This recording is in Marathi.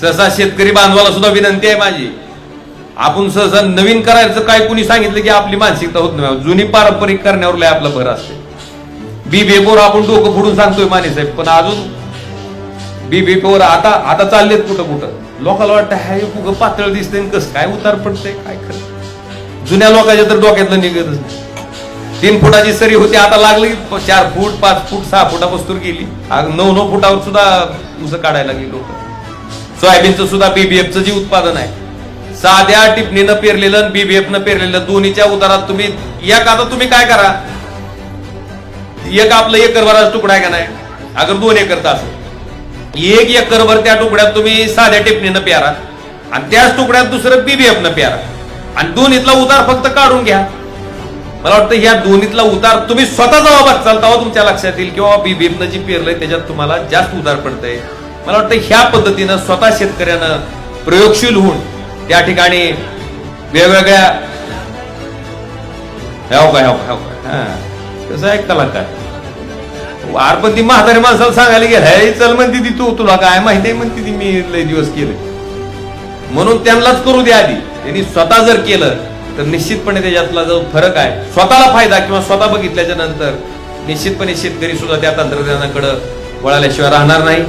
सहसा शेतकरी बांधवाला सुद्धा विनंती आहे माझी. आपण सहसा नवीन करायचं काय कुणी सांगितलं की आपली मानसिकता होत नाही. जुनी पारंपरिक करण्यावर लय आपला भर असते. बी बेपोर आपण डोकं फोडून सांगतोय माने साहेब पण अजून बी बेपोर आता आता चाललेत कुठं कुठं? लोकांना वाटतं हाय कुठं पातळ दिसते आणि कसं? काय उतार पडतंय? काय खरं? जुन्या लोकांच्या तर डोक्यातलं निघतच नाही. तीन फुटाची सरी होती आता लागली. चार फूट पाच फूट सहा फुटापासून गेली. नऊ नऊ फुटावर सुद्धा उसं काढायला लागली लोक सोयाबीनचं सुद्धा बीबीएफचं जे उत्पादन आहे. साध्या टिपणीनं पेरलेलं आणि न पेरलेलं दोन्हीच्या उतारात तुम्ही एक आता तुम्ही काय करा? एक आपलं एकरभराचा तुकडा आहे का नाही? अगर दोन एकरचा असेल एक एकरभर त्या तुकड्यात तुम्ही साध्या टिपणीनं प्यारा. आणि त्याच तुकड्यात दुसरं बीबीएफ न प्यारा. आणि दोन्हीतला उतार फक्त काढून घ्या. मला वाटतं ह्या दोन्हीतला उतार तुम्ही स्वतः जेव्हा बघचाल तेव्हा हो तुमच्या लक्षात येईल किंवा बीबीएफनं जी पेरलंय त्याच्यात तुम्हाला जास्त उतार पडतंय. मला वाटतं ह्या पद्धतीनं स्वतः शेतकऱ्यानं प्रयोगशील होऊन त्या ठिकाणी वेगवेगळ्या ह्याव काय ह्याव ह्याव काय? हा. कसं आहे कलाकार? वार पण ती म्हातारी माणसाला सांगायला गेलं चल म्हणते ती तू तुला काय माहिती आहे? म्हणते ती मी लय दिवस केले. म्हणून त्यांनाच करू द्या आधी. त्यांनी स्वतः जर केलं तर निश्चितपणे त्याच्यातला जो फरक आहे स्वतःला फायदा किंवा स्वतः बघितल्याच्या नंतर निश्चितपणे शेतकरी सुद्धा त्या तंत्रज्ञानाकडे वळाल्याशिवाय राहणार नाही.